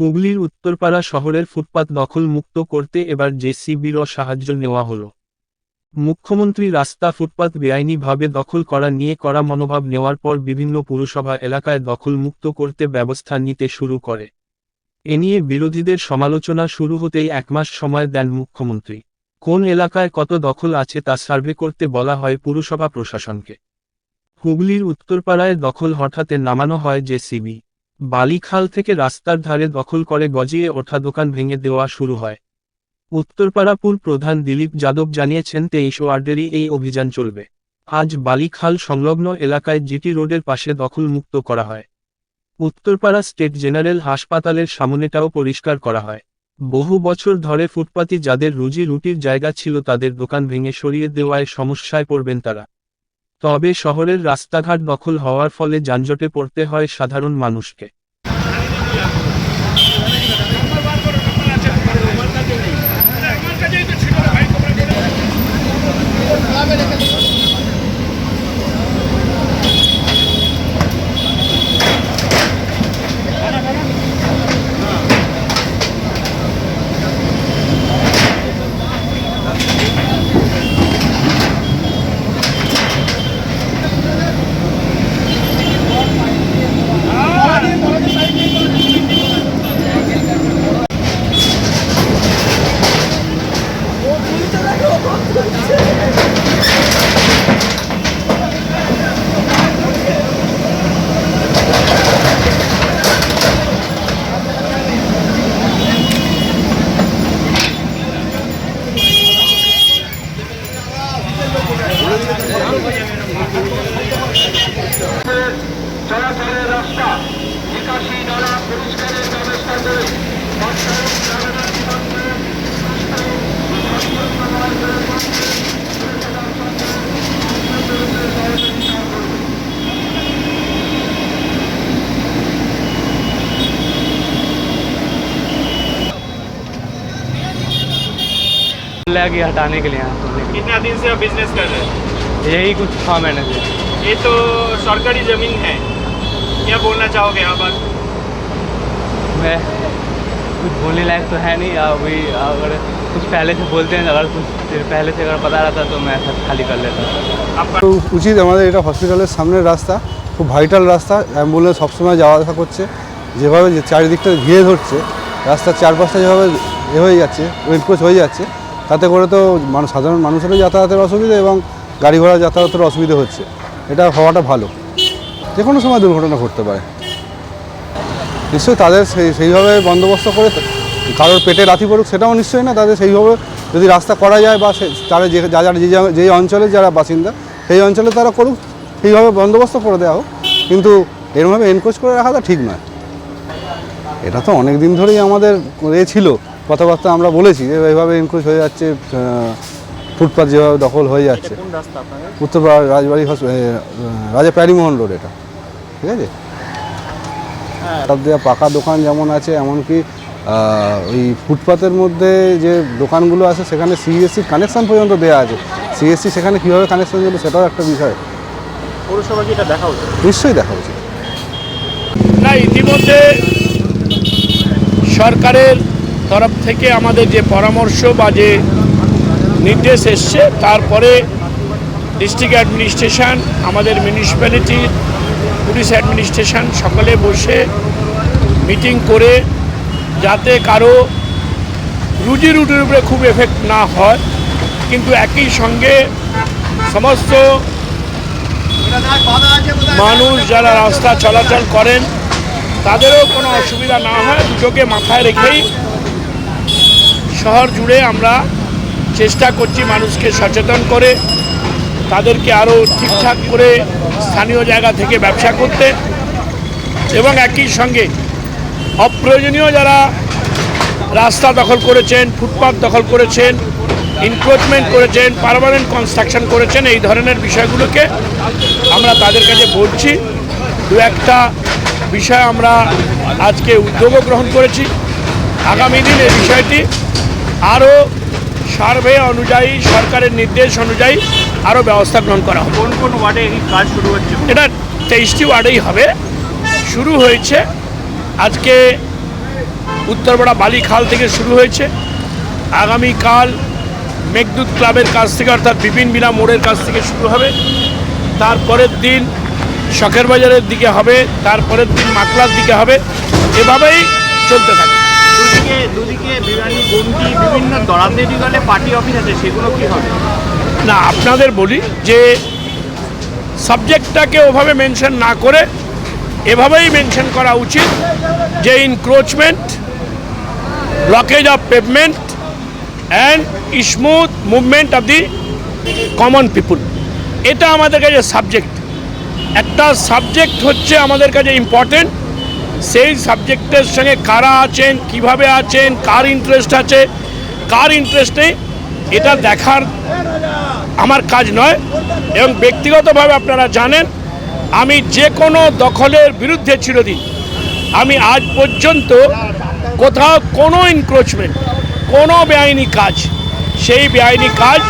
হুগলির উত্তরপাড়া শহরের ফুটপাত দখল মুক্ত করতে এবার জেসিবিরও সাহায্য নেওয়া হলো। মুখ্যমন্ত্রী রাস্তা ফুটপাত বেআইনিভাবে দখল করা নিয়ে করা মনোভাব নেওয়ার পর বিভিন্ন পুরসভা এলাকায় দখল মুক্ত করতে ব্যবস্থা নিতে শুরু করে। এ নিয়ে বিরোধীদের সমালোচনা শুরু হতেই এক মাস সময় দেন মুখ্যমন্ত্রী। কোন এলাকায় কত দখল আছে তা সার্ভে করতে বলা হয় পুরসভা প্রশাসনকে। হুগলির উত্তরপাড়ায় দখল হঠাতে নামানো হয় জেসিবি। বালিখাল থেকে রাস্তার ধারে দখল করে গজিয়ে ওঠা দোকান ভেঙে দেওয়া শুরু হয়। উত্তরপাড়াপুর প্রধান দিলীপ যাদব জানিয়েছেন, তেইশ ওয়ার্ডেরই এই অভিযান চলবে। আজ বালিখাল সংলগ্ন এলাকায় জিটি রোডের পাশে দখল মুক্ত করা হয়। উত্তরপাড়া স্টেট জেনারেল হাসপাতালের সামনেটাও পরিষ্কার করা হয়। বহু বছর ধরে ফুটপাতি যাদের রুজি রুটির জায়গা ছিল, তাদের দোকান ভেঙে সরিয়ে দেওয়ায় সমস্যায় পড়বেন তারা। তবে শহরের রাস্তাঘাট দখল হওয়ার ফলে যানজটে পড়তে হয় সাধারণ মানুষকে। लगी हटाने के लिए यहाँ कितना दिन से आप बिज़नेस कर रहे हैं? यही कुछ छः महीने से ये तो सरकारी ज़मीन है। क्या बोलना चाहोगे यहाँ पर? मैं कुछ बोलने लायक तो है नहीं अभी अगर कुछ पहले से बोलते हैं अगर कुछ देर पहले से अगर पता रहता तो मैं सब खाली कर लेता आपका তো উচিত আমাদের এটা হসপিটালের সামনের রাস্তা খুব ভাইটাল রাস্তা অ্যাম্বুলেন্স সবসময় যাওয়া আসা করছে যেভাবে যে চারিদিকটা ঘিরে ধরছে রাস্তার চারপাশটা যেভাবে এ হয়ে যাচ্ছে এনক্রোচ হয়ে যাচ্ছে তাতে করে তো মানুষ সাধারণ মানুষেরও যাতায়াতের অসুবিধা এবং গাড়ি ঘোড়া যাতায়াতের অসুবিধা হচ্ছে এটা হওয়াটা ভালো যে কোনো সময় দুর্ঘটনা ঘটতে পারে নিশ্চয়ই তাদের সেই সেইভাবে বন্দোবস্ত করে কারোর পেটে লাথি পড়ুক সেটাও নিশ্চয়ই না তাদের সেইভাবে যদি রাস্তা করা যায় বা সে তারা যে যারা যে অঞ্চলে যারা বাসিন্দা সেই অঞ্চলে তারা করুক সেইভাবে বন্দোবস্ত করে দেওয়া হোক। কিন্তু এরমভাবে এনকোচ করে রাখাটা ঠিক নয়। এটা তো অনেক দিন ধরেই আমাদের এ ছিল কথাবার্তা আমরা বলেছি যে এইভাবে এনকোচ হয়ে যাচ্ছে ফুটপাথ যেভাবে দখল হয়ে যাচ্ছে। উত্তরপাড়া রাজবাড়ি রাজা প্যারিমোহন রোড এটা। ঠিক আছে? তার দেওয়া পাকা দোকান যেমন আছে এমনকি ওই ফুটপাতের মধ্যে যে দোকানগুলো আছে সেখানে সিএসসির কানেকশান পর্যন্ত দেওয়া আছে। সিএসসি সেখানে কীভাবে কানেকশান দিল সেটাও একটা বিষয়। পৌরসভা কি এটা দেখা উচিত? নিশ্চয়ই দেখা উচিত। না ইতিমধ্যে সরকারের তরফ থেকে আমাদের যে পরামর্শ বা যে নির্দেশ এসছে তারপরে ডিস্ট্রিক্ট অ্যাডমিনিস্ট্রেশন আমাদের মিউনিসিপ্যালিটি পুলিশ অ্যাডমিনিস্ট্রেশন সকলে বসে মিটিং করে যাতে কারও রুজি রুটির উপরে খুব এফেক্ট না হয়। কিন্তু একই সঙ্গে সমস্ত মানুষ যারা রাস্তা চলাচল করেন, তাদেরও কোনো অসুবিধা না হয়। দুটোকে মাথায় রেখেই শহর জুড়ে আমরা চেষ্টা করছি মানুষকে সচেতন করে। তাদেরকে আরও ঠিকঠাক করে স্থানীয় জায়গা থেকে ব্যবসা করতে এবং একই সঙ্গে অপ্রয়োজনীয় যারা রাস্তা দখল করেছেন ফুটপাথ দখল করেছেন ইনক্রোচমেন্ট করেছেন পারমানেন্ট কনস্ট্রাকশন করেছেন, এই ধরনের বিষয়গুলোকে আমরা তাদের কাছে বলছি। দু একটা বিষয় আমরা আজকে উদ্যোগও গ্রহণ করেছি। আগামী দিন এই বিষয়টি আরও সার্ভে অনুযায়ী, সরকারের নির্দেশ অনুযায়ী আরও ব্যবস্থা গ্রহণ করা হবে। কোন কোন ওয়ার্ডে এই কাজ শুরু হচ্ছে? এটা তেইশটি ওয়ার্ডেই হবে। শুরু হয়েছে আজকে উত্তরপাড়া বালিখাল থেকে শুরু হয়েছে। আগামীকাল মেঘদূত ক্লাবের কাছ থেকে অর্থাৎ বিপিন বিনা মোড়ের কাছ থেকে শুরু হবে। তারপরের দিন শখের বাজারের দিকে হবে তারপরের দিন মাকলার দিকে হবে। এভাবেই চলতে থাকে। দুদিকে দুদিকে বিরিয়ানি গন্ডি বিভিন্ন দরাদেরি গলে পার্টি অফিস আছে সেগুলো কী হবে? না, আপনাদের বলি যে সাবজেক্টটাকে ওভাবে মেনশন না করে এভাবেই মেনশন করা উচিত যে encroachment blockage of pavement and smooth movement of the common people এটা আমাদের কাছে সাবজেক্ট একটা সাবজেক্ট হচ্ছে আমাদের কাছে ইম্পর্টেন্ট সেই সাবজেক্টের সঙ্গে কারা আছেন, কীভাবে আছেন, কার ইন্টারেস্ট আছে, কার ইন্টারেস্ট নেই এটা দেখার আমার কাজ নয়, এবং ব্যক্তিগতভাবে আপনারা জানেন, আমি যে কোনো দখলের বিরুদ্ধে চিরদিন, আমি আজ পর্যন্ত কোথাও কোনো ইনক্রোচমেন্ট কোনো বেআইনি কাজ, সেই বেআইনি কাজ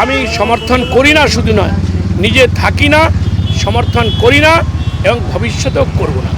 আমি সমর্থন করি না, শুধু নয়, নিজে থাকি না, সমর্থন করি না, এবং ভবিষ্যতেও করব না।